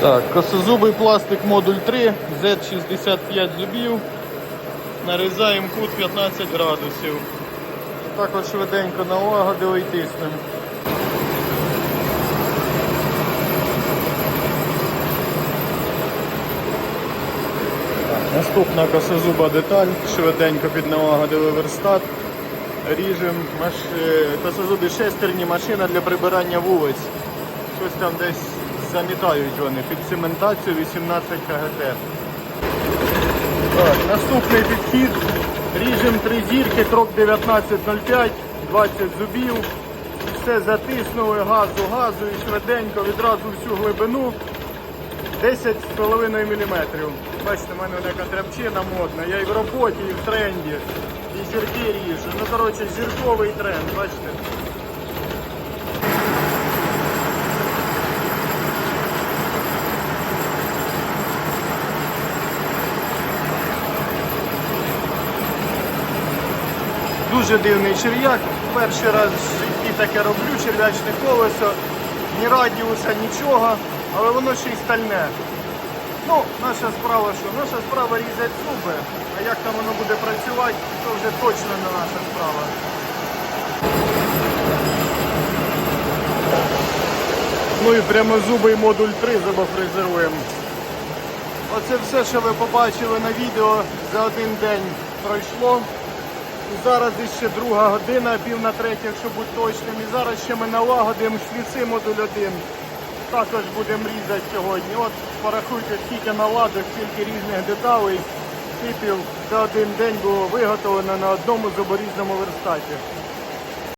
Так, косозубий пластик модуль 3, Z65 зубів. Нарізаємо кут 15 градусів. Також швиденько налагодили і тиснемо. Наступна косозуба деталь, швиденько підналагодили верстат. Ріжемо маш... е, косозубі шестерні машина для прибирання вулиць. Щось там десь замітають вони під цементацію 18 КГТ. Наступний підхід. Ріжемо три зірки, трок 1905, 20 зубів. Все затиснули, газу, газу і швиденько відразу всю глибину. 10,5 мм. Бачите, в мене така тряпчина модна. Я і в роботі, і в тренді. І зірки ріжу. Ну, коротше, зірковий тренд, бачите. Дуже дивний черв'як. Перший раз в житті таке роблю, черв'ячне колесо. Ні радіуса, нічого, але воно ще й стальне. Ну, наша справа що? Наша справа різати зуби, а як там воно буде працювати, то вже точно не наша справа. Ну і прямозубий модуль 3 зубофрезеруємо. Оце все, що ви побачили на відео за один день пройшло. І зараз іще друга година, пів на третє, якщо бути точним. І зараз ще ми налагодимо шліци модуль 1. Також будемо різати сьогодні. От порахуйте, скільки наладок, скільки різних деталей, типів за один день було виготовлено на одному зоборізному верстаті.